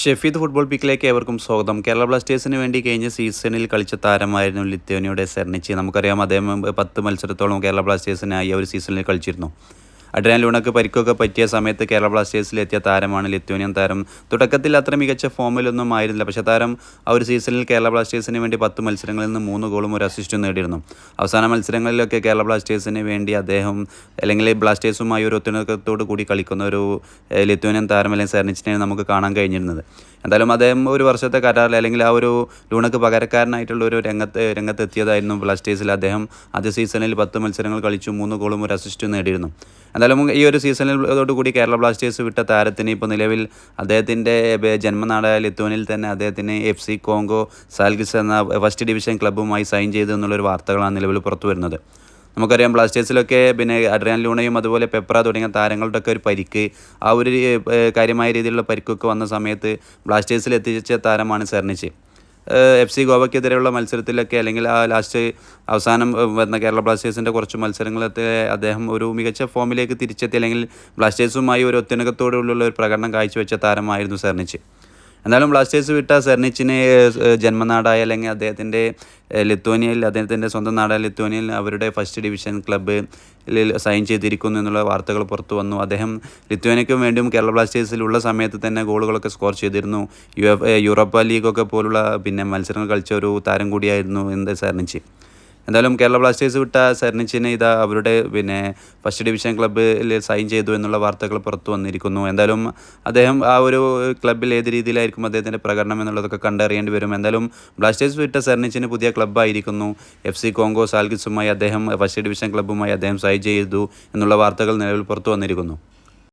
Shefeed football പിക്കിലേക്ക് ഏവർക്കും സ്വാഗതം. കേരള ബ്ലാസ്റ്റേഴ്സിന് വേണ്ടി കഴിഞ്ഞ സീസണിൽ കളിച്ച താരമായിരുന്നു ലിത്യോനിയുടെ സെർണിച്ച്. നമുക്കറിയാം അദ്ദേഹം പത്ത് മത്സരത്തോളം കേരള ബ്ലാസ്റ്റേഴ്സിനായി ഒരു സീസണിൽ കളിച്ചിരുന്നു. അഡ്രിയാൻ ലൂണക്ക് പരിക്കൊക്കെ പറ്റിയ സമയത്ത് കേരള ബ്ലാസ്റ്റേഴ്സിൽ എത്തിയ താരമാണ് ലിത്യോനിയൻ താരം. തുടക്കത്തിൽ അത്ര മികച്ച ഫോമിലൊന്നും ആയിരുന്നില്ല. പക്ഷേ താരം ആ ഒരു സീസണിൽ കേരള ബ്ലാസ്റ്റേഴ്സിന് വേണ്ടി പത്ത് മത്സരങ്ങളിൽ നിന്ന് മൂന്ന് ഗോളും ഒരു അസിസ്റ്റും നേടിയിരുന്നു. അവസാന മത്സരങ്ങളിലൊക്കെ കേരള ബ്ലാസ്റ്റേഴ്സിന് വേണ്ടി അദ്ദേഹം അല്ലെങ്കിൽ ബ്ലാസ്റ്റേഴ്സുമായി ഒരു ഒത്തുണക്കത്തോടു കൂടി കളിക്കുന്ന ഒരു ലിത്വാനിയൻ താരം അല്ലെങ്കിൽ സെർണിച്ചിനെ നമുക്ക് കാണാൻ കഴിഞ്ഞിരുന്നത്. എന്തായാലും അദ്ദേഹം ഒരു വർഷത്തെ കരാറിൽ അല്ലെങ്കിൽ ആ ഒരു ലൂണക്ക് പകരക്കാരനായിട്ടുള്ള ഒരു രംഗത്ത് രംഗത്തെത്തിയതായിരുന്നു ബ്ലാസ്റ്റേഴ്സിൽ അദ്ദേഹം ആദ്യ സീസണിൽ പത്ത് മത്സരങ്ങൾ കളിച്ചു മൂന്ന് ഗോളും ഒരു അസിസ്റ്റും നേടിയിരുന്നു. എന്തായാലും ഈ ഒരു സീസണിൽ കൂടി കേരള ബ്ലാസ്റ്റേഴ്സ് വിട്ട താരത്തിന് ഇപ്പോൾ നിലവിൽ അദ്ദേഹത്തിന്റെ ജന്മനാടായ ലിത്തോനിൽ തന്നെ അദ്ദേഹത്തിന് എഫ് സി കോങ്കോ സാൽഗിസ് എന്ന ഫസ്റ്റ് ഡിവിഷൻ ക്ലബ്ബുമായി സൈൻ ചെയ്തു എന്നുള്ളൊരു വാർത്തകളാണ് നിലവിൽ പുറത്തു വരുന്നത് നമുക്കറിയാം ബ്ലാസ്റ്റേഴ്സിലൊക്കെ പിന്നെ അഡ്രിയാൻ ലൂണയും അതുപോലെ പെപ്ര തുടങ്ങിയ താരങ്ങളുടെ ഒക്കെ ഒരു പരിക്ക് ആ ഒരു കാര്യമായ രീതിയിലുള്ള പരിക്കൊക്കെ വന്ന സമയത്ത് ബ്ലാസ്റ്റേഴ്സിൽ എത്തിച്ച താരമാണ് സെർണിച്ച്. എഫ് സി ഗോവയ്ക്കെതിരെയുള്ള മത്സരത്തിലൊക്കെ അല്ലെങ്കിൽ ആ ലാസ്റ്റ് അവസാനം വന്ന കേരള ബ്ലാസ്റ്റേഴ്സിന്റെ കുറച്ച് മത്സരങ്ങളൊക്കെ അദ്ദേഹം ഒരു മികച്ച ഫോമിലേക്ക് തിരിച്ചെത്തി അല്ലെങ്കിൽ ബ്ലാസ്റ്റേഴ്സുമായി ഒരു ഒത്തിണക്കത്തോടുള്ള ഒരു പ്രകടനം കാഴ്ചവെച്ച താരമായിരുന്നു സെർണിച്ച്. എന്നാലും ബ്ലാസ്റ്റേഴ്സ് വിട്ട സെർണിച്ചിന് ജന്മനാടായ അല്ലെങ്കിൽ അദ്ദേഹത്തിന്റെ ലിത്വാനിയയിൽ അദ്ദേഹത്തിന്റെ സ്വന്തം നാടായ ലിത്വാനിയയിൽ അവരുടെ ഫസ്റ്റ് ഡിവിഷൻ ക്ലബ്ബ് സൈൻ ചെയ്തിരിക്കുന്നു എന്നുള്ള വാർത്തകൾ പുറത്തു വന്നു. അദ്ദേഹം ലിത്വാനിയയ്ക്കും വേണ്ടിയും കേരള ബ്ലാസ്റ്റേഴ്സിലുള്ള സമയത്ത് തന്നെ ഗോളുകളൊക്കെ സ്കോർ ചെയ്തിരുന്നു. യു എഫ് യൂറോപ്പ ലീഗൊക്കെ പോലുള്ള പിന്നെ മത്സരങ്ങൾ കളിച്ച ഒരു താരം കൂടിയായിരുന്നു എന്ത് സെർണിച്ച്? എന്തായാലും കേരള ബ്ലാസ്റ്റേഴ്സ് വിട്ട സെർണിച്ചിനെ ഇതാ അവരുടെ പിന്നെ ഫസ്റ്റ് ഡിവിഷൻ ക്ലബ്ബിൽ സൈൻ ചെയ്തു എന്നുള്ള വാർത്തകൾ പുറത്തു വന്നിരിക്കുന്നു. എന്തായാലും അദ്ദേഹം ആ ഒരു ക്ലബ്ബിൽ ഏത് രീതിയിലായിരിക്കും അദ്ദേഹത്തിന്റെ പ്രകടനം എന്നുള്ളതൊക്കെ കണ്ടറിയേണ്ടി വരും. എന്തായാലും ബ്ലാസ്റ്റേഴ്സ് വിട്ട സെർണിച്ചിന് പുതിയ ക്ലബ്ബായിരിക്കുന്നു. എഫ് സി കോങ്കോ സാൽഗിസുമായി അദ്ദേഹം ഫസ്റ്റ് ഡിവിഷൻ ക്ലബ്ബുമായി അദ്ദേഹം സൈൻ ചെയ്തു എന്നുള്ള വാർത്തകൾ നിലവിൽ പുറത്തു വന്നിരിക്കുന്നു.